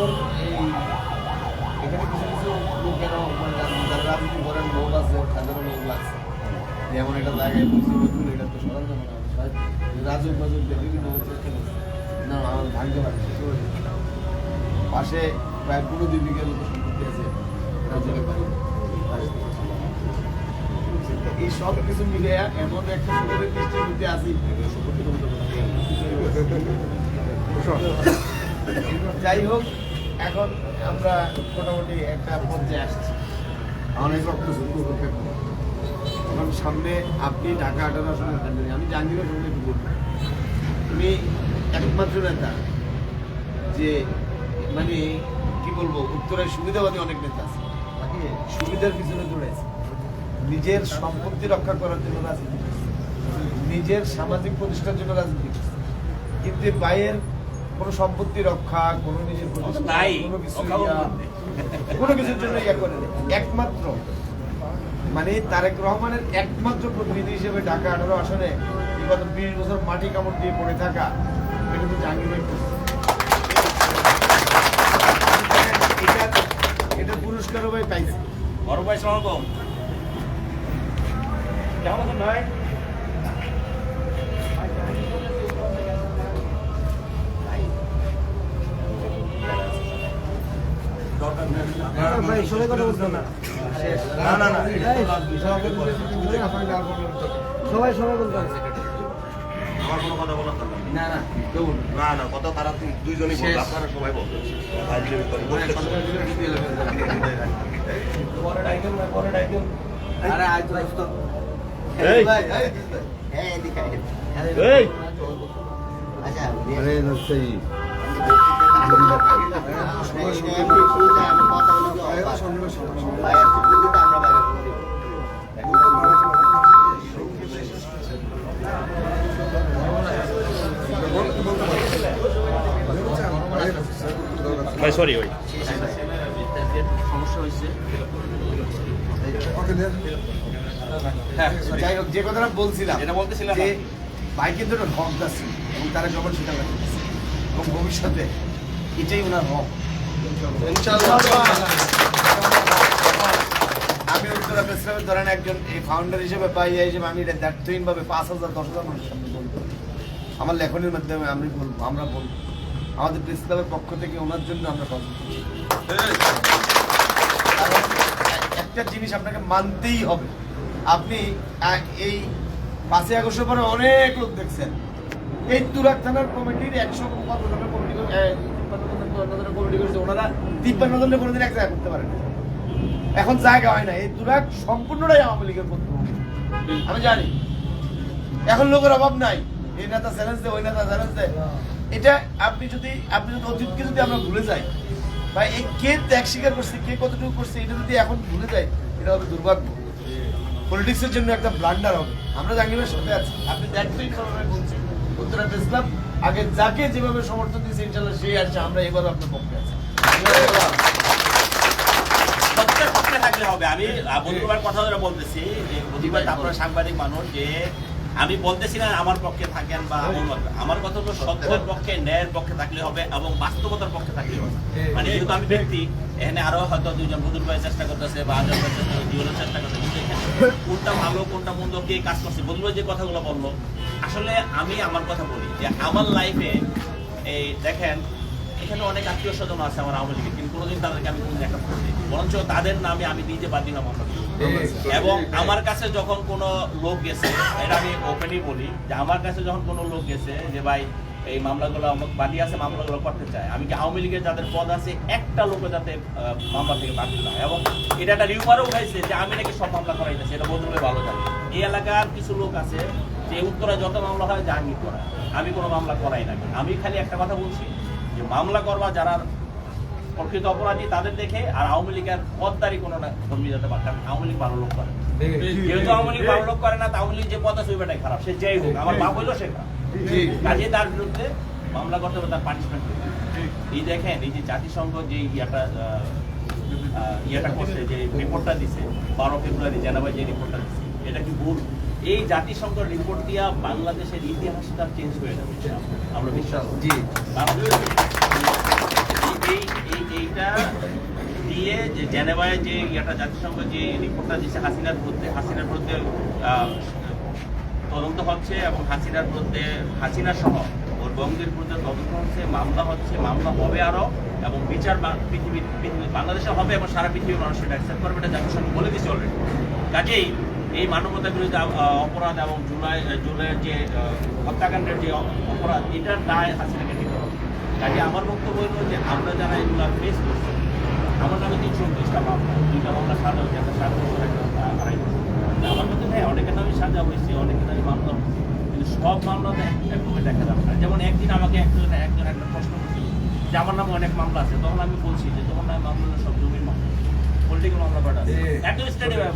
তারপর এই এখানে কিছু কিছু লোকের যারা- রাজনীতি করেন লোক আছে তাদেরও লোক লাগছে। যেমন এটা জায়গায় বুঝতে এটা তো সরাল যাবে না। রাজুক বাজুক বিভিন্ন চেষ্টা করছে। না আমার ভাগ্য লাগে পাশে প্রায় পনেরো দুই মতো সম্পত্তি আছে রাজুকের বাড়ি এই সব কিছু মিলে এমন একটা সুন্দরের দৃষ্টিতে আসি যাই হোক এখন আমরা মোটামুটি একটা পর্যায়ে আসছি। অনেক রক্ত শুরু করতে এখন সামনে আপনি ঢাকা আটার আসলে আমি জাহাঙ্গীরের সঙ্গে একটু বলব। তুমি একমাত্র নেতা যে মানে কি বলব, উত্তরের সুবিধাবাদী অনেক নেতা আছে। সুবিধার পিছনে দৌড়াইছে নিজের সম্পত্তি রক্ষা করার জন্য রাজনীতি নিজের সামাজিক প্রতিষ্ঠার জন্য রাজনীতি কিন্তু এই বাইয়ের কোনো সম্পত্তি রক্ষা কোনো নিজের নাই, কোনো কিছু। কোনো কিছুর জন্য ইয়া করে একমাত্র। মানে তারেক রহমানের একমাত্র প্রতিনিধি হিসেবে ঢাকা আঠারো আসনে বিগত বিশ বছর মাটি কামড় দিয়ে পড়ে থাকা এটা কিন্তু জাহাঙ্গীরের করছে। এটা এটা পুরস্কারও ভাই পাইছে। বড় ভাই আলাইকুম কেমন ভাই? সবাই সবাই সবাই বলতো আমার কোনো কথা বলার দরকার না না কেউ না। না কথা তারা দুইজনই। বলবে আপনারা সবাই বলবে মানে আরে আজ দোস্ত এই এই, এই আচ্ছা, ভাই সরি ওই সমস্যা হয়েছে হ্যাঁ যাই হোক যে কথাটা বলছিলাম এটা বলতেছিলাম যে। ভাই কিন্তু একটা হক আছে এবং তারা যখন সেটা এবং ভবিষ্যতে এটাই ওনার হক আমি উত্তরা প্রেসক্লাবের ধরেন একজন, এই ফাউন্ডার হিসেবে ইয়ে হিসেবে আমি এটা দায়িত্বহীনভাবে পাঁচ হাজার, দশ হাজার মানুষের সামনে বলব। আমার লেখনের মাধ্যমে আমি বলব, আমরা বলব। আমাদের প্রেস পক্ষ থেকে ওনার জন্য আমরা একটা জিনিস আপনাকে মানতেই হবে। আপনি এই পাঁচই আগস্টের পরে অনেক লোক দেখছেন। এই তুরাক থানার কমিটির একশো কত কমিটি এখন জায়গা হয় না, এই তুরাক সম্পূর্ণটাই আওয়ামী লীগের পত্র আমি জানি। এখন লোকের অভাব নাই। এই নেতা চ্যালেঞ্জ দেয়, ওই নেতা চ্যালেঞ্জ দেয়। এটা আপনি যদি আপনি যদি অতীতকে যদি আমরা ভুলে যাই বা এই কে ত্যাগ স্বীকার করছে, কে কতটুকু করছে, এটা যদি এখন ভুলে যাই, এটা হবে দুর্ভাগ্য। পলিটিক্সের জন্য একটা ব্লান্ডার হবে। আমরা জাহাঙ্গীরের সাথে আছি। আপনি দেখতেই বলছি উত্তরা ইসলাম আগে যাকে যেভাবে সমর্থন দিয়েছে ইনশাল্লাহ সেই আসছে আমরা এবার আপনার পক্ষে আছি। থাকলে হবে। আমি বন্ধুবার কথা বলতেছি যে আপনারা সাংবাদিক মানুষ যে আমি বলতেছি না আমার পক্ষে থাকেন বা আমার কথা হলো সত্যের পক্ষে, ন্যায়ের পক্ষে থাকলে হবে এবং বাস্তবতার পক্ষে থাকলে হবে। মানে যেহেতু আমি ব্যক্তি, এখানে আরও হয়তো দুজন বদুর ভাই চেষ্টা করতেছে বা করতেছে জীবনের চেষ্টা করতেছে কোনটা ভালো, কোনটা মন্দ, কে কাজ করছে? ভাই যে কথাগুলো বলল, আসলে আমি আমার কথা বলি যে আমার লাইফে এই দেখেন, এখানে অনেক আত্মীয় স্বজন আছে আমার আওয়ামী লীগের, কিন্তু কোনোদিন তাদেরকে আমি কোনোদিন একটা বরঞ্চ তাদের নামে আমি নিজে বাদী নাম আমরা। এবং আমার কাছে যখন কোনো লোক গেছে, এটা আমি ওপেনই বলি, যে আমার কাছে যখন কোনো লোক গেছে যে ভাই, এই মামলাগুলো আমাকে বাদী আছে, মামলাগুলো করতে চায়, আমি কি আওয়ামী লীগের যাদের পদ আছে, একটা লোকও যাতে মামলা থেকে বাতিল না। এবং এটা একটা রিউমারও উঠাইছে যে আমি নাকি সব মামলা করাইতেছি, এটা বদলে ভালো জানি। এই এলাকার কিছু লোক আছে যে উত্তরে যত মামলা হয় জাহাঙ্গীর করা আমি কোনো মামলা করাই না। আমি খালি একটা কথা বলছি যে মামলা করবা যারা প্রকৃত অপরাধী তাদের দেখে আর আওয়ামী লীগের পদদারি কোনো কর্মী যাতে পারে কারণ আওয়ামী লীগ ভালো লোক করে। যেহেতু আওয়ামী লীগ ভালো লোক করে না আওয়ামী লীগ যে পদ আছে ওই খারাপ। সে যেই হোক আমার বাপ হইল সে খারাপ। কাজে তার বিরুদ্ধে মামলা করতে হবে তার পানিশমেন্ট এই দেখেন এই যে জাতিসংঘ যে ইয়াটা ইয়েটা করছে যে রিপোর্টটা দিছে বারো ফেব্রুয়ারি জেনাভাই যে রিপোর্টটা দিছে এটা কি ভুল? এই জাতিসংঘ রিপোর্ট দিয়া বাংলাদেশের ইতিহাসটা চেঞ্জ হয়ে যাবে আমরা বিশ্বাস। জি। এই- এই এই এইটা দিয়ে যে জেনেভায় যে একটা জাতিসংঘ যে রিপোর্টটা দিচ্ছে হাসিনার বিরুদ্ধে হাসিনার বিরুদ্ধে তদন্ত হচ্ছে এবং হাসিনার বিরুদ্ধে, হাসিনা সহ ওর বঙ্গের বিরুদ্ধে তদন্ত হচ্ছে, মামলা হচ্ছে, মামলা হবে আরও এবং বিচার পৃথিবীর পৃথিবী- বাংলাদেশে হবে এবং সারা পৃথিবীর মানুষ সেটা অ্যাকসেপ্ট করবে, এটা জাতিসংঘ বলে দিচ্ছে অলরেডি কাজেই এই মানবতার বিরুদ্ধে অপরাধ এবং জুলাই জুলাইয়ের যে হত্যাকাণ্ডের যে অপরাধ, এটার দায় হবে কাজে আমার বক্তব্য হলো যে আমরা যারা এগুলো ফেস করছি আমার নামে তিনশো উনত্রিশটা মামলা দুইটা মামলা সাজা হয়েছে একটা সাত বছর একটা আড়াই বছর আমার মধ্যে হ্যাঁ অনেকের নামে সাজা হয়েছে অনেকের নামে মামলা হয়েছে কিন্তু সব মামলাতে একভাবে দেখা যাবে না। যেমন একদিন আমাকে একজন একজন একটা প্রশ্ন করছিল যে আমার নামে অনেক মামলা আছে তখন আমি বলছি যে তোমার নামে মামলা সব জমির মামলা পলিটিক্যাল মামলা পাঠা একদম স্টেডিয়ামে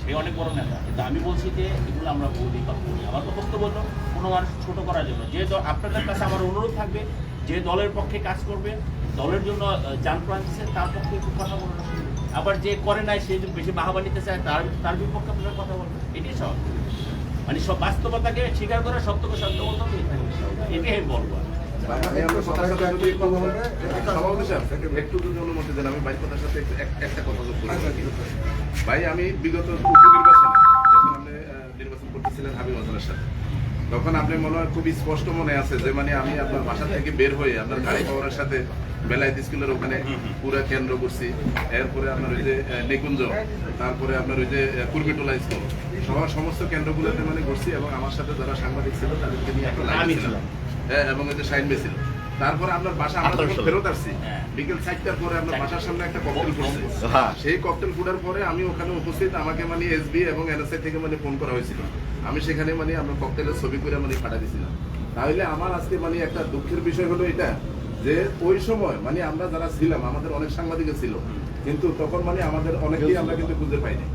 সে অনেক বড় নেতা কিন্তু আমি বলছি যে এগুলো আমরা বলি বা করি। আমার তো বক্তব্য কোনো মানুষ ছোটো করার জন্য। যে দল আপনাদের কাছে আমার অনুরোধ থাকবে যে দলের পক্ষে কাজ করবে দলের জন্য যান প্রাণ দিচ্ছে তার পক্ষে একটু কথা বলুন আবার যে করে নাই সে বেশি বাহাবা নিতে চায় তার তার বিপক্ষে আপনারা কথা বলবেন। এটাই সব। মানে সব বাস্তবতাকে স্বীকার করে সত্যকে সত্য হবে এটাই। আমি বলব। আমি ভাই আমি বিগত উপনির্বাচনে যখন আপনি নির্বাচন করতেছিলেন হাবিব হাসানের সাথে তখন আপনি মনে হয় খুবই স্পষ্ট মনে আছে যে মানে আমি আপনার বাসা থেকে বের হয়ে আপনার গাড়ি পাওয়ার সাথে বেলায়েত স্কুলের ওখানে পুরা কেন্দ্র করছি। এরপরে আপনার ওই যে নিকুঞ্জ তারপরে আপনার ওই যে কুর্মিটোলা স্কুল। সহ সমস্ত কেন্দ্রগুলোতে মানে ঘুরছি এবং আমার সাথে যারা সাংবাদিক ছিল তাদেরকে নিয়ে ছিলাম। হ্যাঁ, এবং ওই যে সাইন বেছিল তারপরে আপনার বাসা আমরা যখন ফেরত আসছি হ্যাঁ। বিকেল চারটার পরে আপনার বাসার সামনে একটা ককটেল ফুটছে হ্যাঁ। সেই ককটেল ফুটার পরে আমি ওখানে উপস্থিত আমাকে মানে এসবি এবং এনএসআই থেকে মানে ফোন করা হয়েছিল। আমি সেখানে মানে আমরা ককটেলের ছবি করে মানে পাঠা দিয়েছিলাম। তাহলে আমার আজকে মানে একটা দুঃখের বিষয় হলো এটা যে ওই সময় মানে আমরা যারা ছিলাম আমাদের অনেক সাংবাদিক ছিল কিন্তু তখন মানে আমাদের অনেকেই আমরা কিন্তু খুঁজে পাইনি।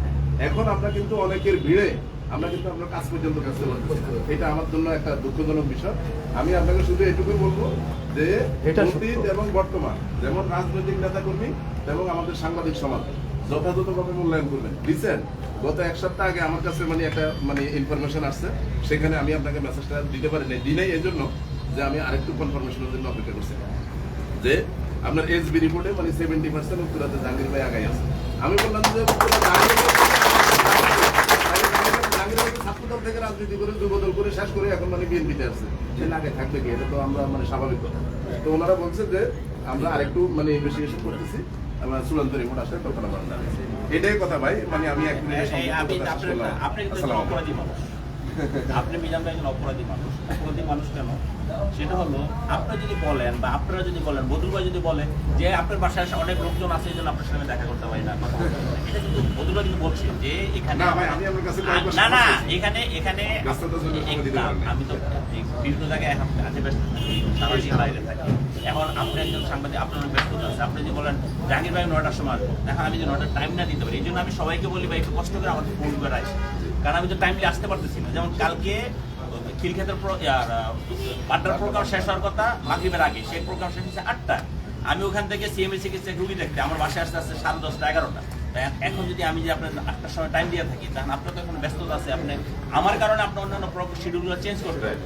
এখন আমরা কিন্তু অনেকের ভিড়ে আমরা কিন্তু আমরা কাজ পর্যন্ত কাজ করতে এটা আমার জন্য একটা দুঃখজনক বিষয়। আমি আপনাকে শুধু এটুকুই বলব যে অতীত এবং বর্তমান যেমন রাজনৈতিক নেতা কর্মী এবং আমাদের সাংবাদিক সমাজ যথাযথভাবে মূল্যায়ন করবেন। রিসেন্ট গত এক সপ্তাহ আগে আমার কাছে মানে একটা মানে ইনফরমেশন আসছে সেখানে আমি আপনাকে মেসেজটা দিতে পারি নাই দিনেই এই জন্য যে আমি আরেকটু কনফার্মেশনের জন্য অপেক্ষা করছি। যে আপনার এসবি রিপোর্টে মানে সেভেন্টি পার্সেন্ট উত্তরাতে জাহাঙ্গীর ভাই আগাই আছে। আমি বললাম যে জাহাঙ্গীর ছাত্রদল থেকে রাজনীতি করে যুবদল করে শেষ করে এখন মানে বিএনপিতে আছে। সে না আগে থাকবে কি? এটা তো আমরা মানে স্বাভাবিক কথা। তো ওনারা বলছে যে আমরা আরেকটু মানে ইনভেস্টিগেশন করতেছি। আমরা চূড়ান্ত রিপোর্ট আসলে তখন আমরা এটাই কথা ভাই। মানে আমি এক মিনিটে আপনি মিজান ভাই একজন অপরাধী মানুষ অপরাধী মানুষ কেন সেটা হলো আপনি যদি বলেন বা আপনারা যদি বলেন বদুল ভাই যদি বলে যে আপনার বাসায় অনেক লোকজন আছে এই জন্য আপনার সঙ্গে দেখা করতে পারি না। এটা কিন্তু বদুল ভাই কিন্তু বলছে যে এখানে না না। এখানে এখানে। আমি তো বিভিন্ন জায়গায় থাকি সারাদিন বাইরে থাকি এখন আপনি একজন সাংবাদিক, আপনার ব্যস্ততা আছে। আপনি যদি বলেন জাহাঙ্গীর ভাই নয়টার সময় আসব। আমি যে নয়টার টাইম না দিতে পারি, এই জন্য আমি সবাইকে বলি, ভাই, একটু কষ্ট করে আমাকে ফোন করে আসি কারণ আমি তো টাইমলি আসতে পারতেছি না। যেমন কালকে খিলক্ষেতের বাড্ডার প্রোগ্রাম শেষ হওয়ার কথা, মাগরিবের আগে। সেই প্রোগ্রাম শেষ হচ্ছে আটটা আমি ওখান থেকে সিএমএ চিকিৎসা রুগী দেখতে। আমার বাসায় আসতে আসতে সাড়ে দশটা, এগারোটা। এখন যদি আমি যে আপনার আটটার সময় টাইম দিয়ে থাকি তখন আপনার তো এখন ব্যস্ততা আছে। আপনি আমার কারণে আপনার অন্যান্য শিডিউলগুলো চেঞ্জ করতে হবে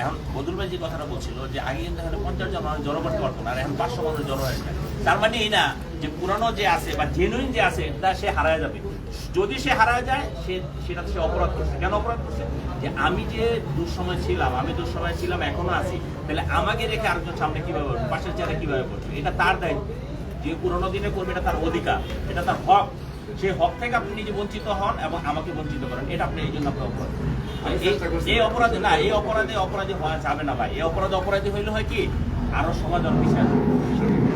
এখন বদুল ভাই যে কথাটা বলছিল যে আগে কিন্তু এখানে পঞ্চাশ জন মানুষ জড়ো করতে পারতো না, আর এখন পাঁচশো মানুষ জড়ো হয়ে যায় তার মানে এই না যে পুরানো যে আছে বা জেনুইন যে আছে তা সে হারায় যাবে। যদি সে হারায় যায়, সে সেটা সে অপরাধ করছে। কেন অপরাধ করছে? যে আমি যে দুঃসময় ছিলাম, আমি দুঃসময় ছিলাম, এখনও আছি, তাহলে আমাকে রেখে আরেকজন সামনে কীভাবে বসবে পাশের চেয়ারে কীভাবে বসবে এটা তার দায়িত্ব। যে পুরোনো দিনে করবে, এটা তার অধিকার, এটা তার হক। সেই হক থেকে আপনি নিজে বঞ্চিত হন এবং আমাকে বঞ্চিত করেন। এটা আপনি এই জন্য আপনি অপরাধ। এই- অপরাধে না এই অপরাধে অপরাধী হওয়া যাবে না ভাই। এই অপরাধে অপরাধী হইলে হয় কি? আরও সমাজ পিছিয়ে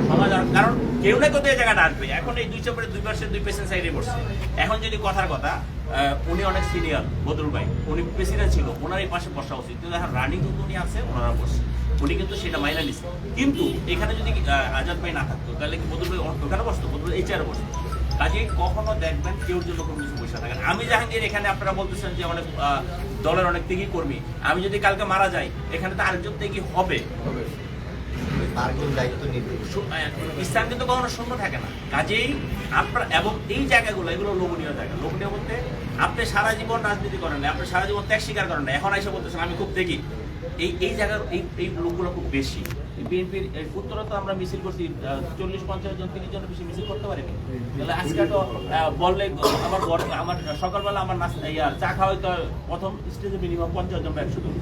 সমাজ কারণ কেউ না কেউ এই জায়গাটা আসবে। এখন এই দুই চাপড়ে দুই পাশে দুই পেশেন্ট সাইডে এখন যদি কথার কথা উনি অনেক সিনিয়র বদরুল ভাই। উনি প্রেসিডেন্ট ছিল ওনার এই পাশে বসা উচিত। কিন্তু এখন রানিং কিন্তু উনি আছে ওনারা বসছে। উনি কিন্তু সেটা মাইনা নিচ্ছে কিন্তু এখানে যদি আজাদ ভাই না থাকতো তাহলে কি বদরুল ভাই ওখানে বসতো? বদরুল এই চেয়ারে বসতো। কাজে কখনো দেখবেন কেউ জন্য কোনো কিছু বসে থাকেন আমি জাহাঙ্গীর এখানে আপনারা বলতেছেন যে অনেক দলের অনেক ত্যাগী কর্মী। আমি যদি কালকে মারা যাই এখানে তো আরেকজন ত্যাগী হবে। স্থান কিন্তু কখনো শূন্য থাকে না। কাজেই আপনার এবং এই জায়গাগুলো এগুলো লোভনীয় জায়গা। লোভনীয় বলতে আপনি সারা জীবন রাজনীতি করেন না আপনি সারা জীবন ত্যাগ স্বীকার করেন না এখন এসে বলতেছেন আমি খুব দেখি এই এই জায়গার এই এই লোকগুলো খুব বেশি। বিএনপির উত্তরে তো আমরা মিছিল করছি চল্লিশ, পঞ্চাশ জন, তিরিশ জনের বেশি মিছিল করতে পারিনি। তাহলে আজকে তো বললে আমার আমার সকালবেলা আমার নাস্তা চা খাওয়াই তো প্রথম স্টেজে মিনিমাম পঞ্চাশ জন বা একশো জন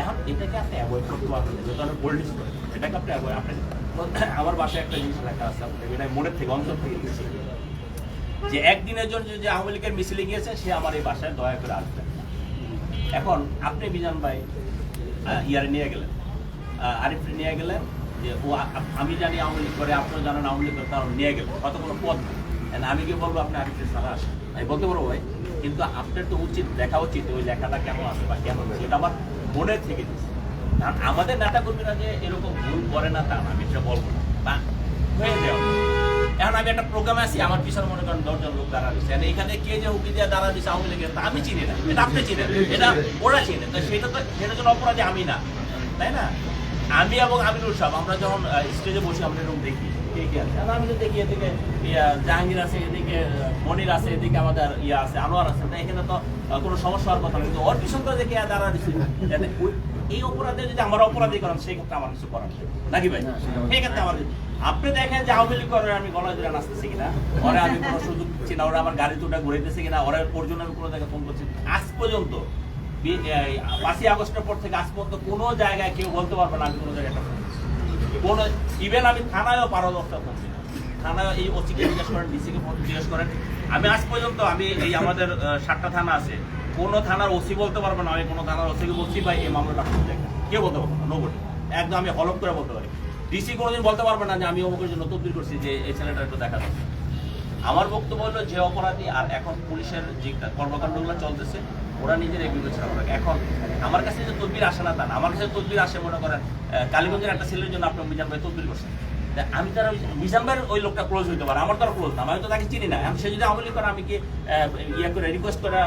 এখন এটাকে আপনি অ্যাভয়েড করতে পারবেন যেহেতু পলিটিক্স করি এটাকে আপনি অ্যাভয়েড আপনি আমার বাসায় একটা জিনিস লেখা আছে আপনি এটা মনের থেকে, অন্তর থেকে। যে একদিনের জন্য যে আওয়ামী লীগের মিছিলে গিয়েছে, সে আমার এই বাসায় দয়া করে আসবে এখন আপনি বিজান ভাই ইয়ারে নিয়ে গেলেন। আরিফরে নিয়ে গেলেন যে ও আমি জানি আওয়ামী লীগ করে, আপনারা জানেন আওয়ামী লীগ করে কারণ নিয়ে গেলেন। কত কোনো পদ নেই। আমি কি বলব, আপনি আরিফের সারা আসেন। আমি বলতে পারব ভাই, কিন্তু আপনার তো উচিত, দেখা উচিত ওই লেখাটা কেমন আছে বা কেমন সেটা আমার মনে থেকে দিচ্ছে কারণ আমাদের নেতা কর্মীরা যে এরকম ভুল করে না তা আমি সেটা বলব না। বা হয়ে যাওয়া এখন আমি একটা প্রোগ্রামে আছি, আমার পিছনে মনে করেন দশজন লোক দাঁড়া দিচ্ছে এখানে কে যে হুকি দিয়ে দাঁড়া দিচ্ছে আওয়ামী লীগের, তা আমি চিনি না। এটা আপনি চিনেন। এটা ওরা চিনে। তো সেটা তো সেটার জন্য অপরাধী আমি না। তাই না? আমি এবং আমিনুল সাহেব আমরা যখন স্টেজে বসে আমরা এরকম দেখি কে কে আছে? আমি তো দেখি এদিকে জাহাঙ্গীর আছে এদিকে মনির আছে এদিকে আমাদের ইয়া আছে আনোয়ার আছে তা এখানে তো কোনো সমস্যা হওয়ার কথা কিন্তু ওর পিছন তো দেখে দাঁড়া দিচ্ছে এই অপরাধে যদি আমার অপরাধী করেন সেই ক্ষেত্রে আমার কিছু করার নাকি ভাই? সেই ক্ষেত্রে আমার আপনি দেখেন যে আওয়ামী লীগ করে আমি গলায় ধরে নাচতেছি কিনা ওরা আমি কোনো সুযোগ দিচ্ছি না ওরা আমার গাড়ি দুটা ঘুরাইতেছে কিনা ওরা পর্যন্ত আমি কোনো জায়গায় ফোন করছি। আজ পর্যন্ত পাঁচই আগস্টের পর থেকে আজ পর্যন্ত কোনো জায়গায় কেউ বলতে পারবে না আমি কোনো জায়গায় কোনো ইভেন আমি থানায়ও পারো দশটা ফোন থানায় এই ওসিকে জিজ্ঞেস করেন ডিসিকে জিজ্ঞেস করেন। আমি আজ পর্যন্ত আমি এই আমাদের সাতটা থানা আছে, কোনো থানার ওসি বলতে পারবে না, আমি কোনো থানার ওসিকে বলছি ভাই এই মামলাটা কেউ বলতে পারবে না নোবডি একদম আমি হলপ করে বলতে পারি। ডিসি কোনোদিন বলতে পারবে না যে আমি অমুকের জন্য তদবির করছি, যে এই ছেলেটা একটু দেখা আমার বক্তব্য হলো যে অপরাধী আর এখন পুলিশের যে কর্মকাণ্ডগুলো চলতেছে ওরা নিজের বিবেচনা করে এখন আমার কাছে যে তদবির আসে না তা না। আমার কাছে তদবির আসে, মনে করেন কালীগঞ্জের একটা ছেলের জন্য আপনার মিজান ভাই তদবির করছেন। আমি তার মিজান ভাইয়ের ওই লোকটা ক্লোজ হইতে পারে, আমার তো ক্লোজ না। আমি তো তাকে চিনি না। সে যদি আওয়ামী লীগ করে, আমি কি ইয়ে করে রিকোয়েস্ট করে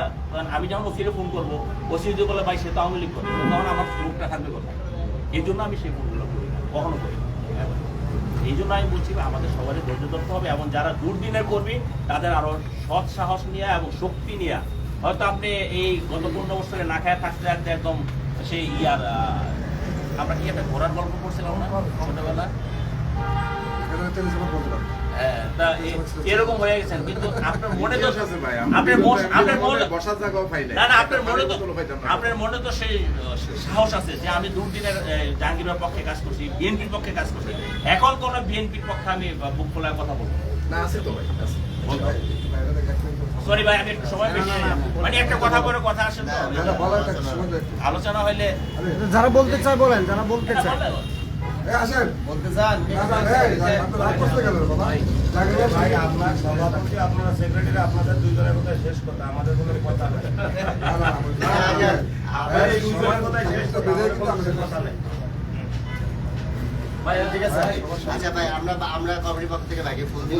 আমি যখন ওসিরে ফোন করব, ওসি যদি বলে, ভাই, সে তো আমলি করে। তখন আমার লোকটা থাকবে কোথায়? এই জন্য আমি সেই ফোনগুলো করি কখনো করি এই জন্য আমি বলছি আমাদের সবারই ধৈর্য ধরতে হবে এবং যারা দুর্দিনের কর্মী, তাদের আরও সৎ সাহস নিয়ে এবং শক্তি নিয়ে হয়তো আপনি এই গত পনেরো বছরে না খায় থাকতে থাকতে একদম সেই ইয়ার আমরা কি একটা ঘোড়ার গল্প করছিলাম না ছোটবেলা হ্যাঁ, এরকম হয়ে গেছেন কিন্তু আপনার মনে তো আপনার আপনার মনে বসার জায়গাও পাই না না আপনার মনে তো। আপনার মনে তো সেই সাহস আছে যে আমি দুর্দিনের জাহাঙ্গীরের পক্ষে কাজ করছি বিএনপির পক্ষে কাজ করছি। এখন কোন বিএনপির পক্ষে আমি বুক খোলার কথা বলব না, আছে তো ভাই। সরি ভাই আমি একটু সময় বেশি মানে একটা কথা করে কথা আসে তো আলোচনা হইলে যারা বলতে চায় বলেন যারা বলতে চায় বললে বলতে চান আপনার সভাপতি আপনারা সেক্রেটারি আপনাদের দুইজনের কথা শেষ কথা আমাদের কোনো কথা নেই আপনার এই শেষ কথা আমাদের কোনো কথা নেই ভাই ঠিক আছে আচ্ছা ভাই আমরা আমরা কমিটির পক্ষ থেকে ভাইকে ফুল দিই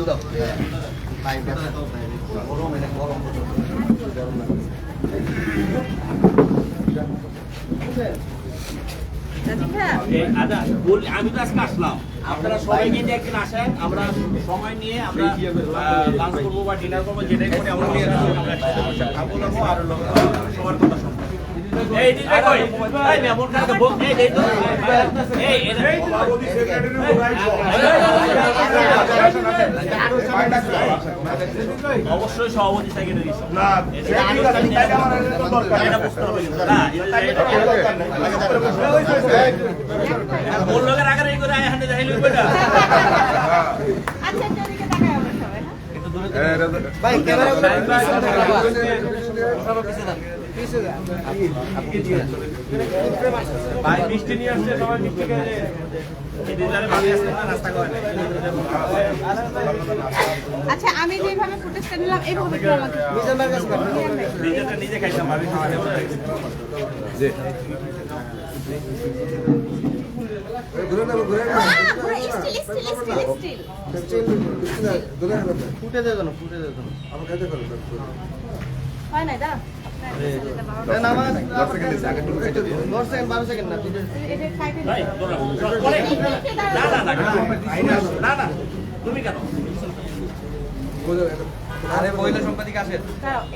আচ্ছা, আমি তো আজকে আসলাম আপনারা সবাই কিন্তু একদিন আসেন আমরা সময় নিয়ে আমরা লাঞ্চ করব বা ডিনার করব যেটাই করে আমরা খাব আর সবার কথা অবশ্যই সভাপতি সেক্রেটারি লোকের আগে করে এখানে দেখাইলে আচ্ছা হ্যাঁ ভাই ক্যামেরাগুলো ভাই মিষ্টি নিয়ে আসছে সবাই মিষ্টি খেয়ে আচ্ছা আমি যেভাবে ফুটেজটা নিলাম এইভাবে নিজে খাইতাম আমি স্টিল স্টিল স্টিল ফুটে দিয়ে দেন ফুটে দিয়ে দেন হয় নাই দাঁড়া আপনার না, আমার- তোরা- পরে- না না না তুমি কেন? আরে মহিলা সম্পাদিক আসেন।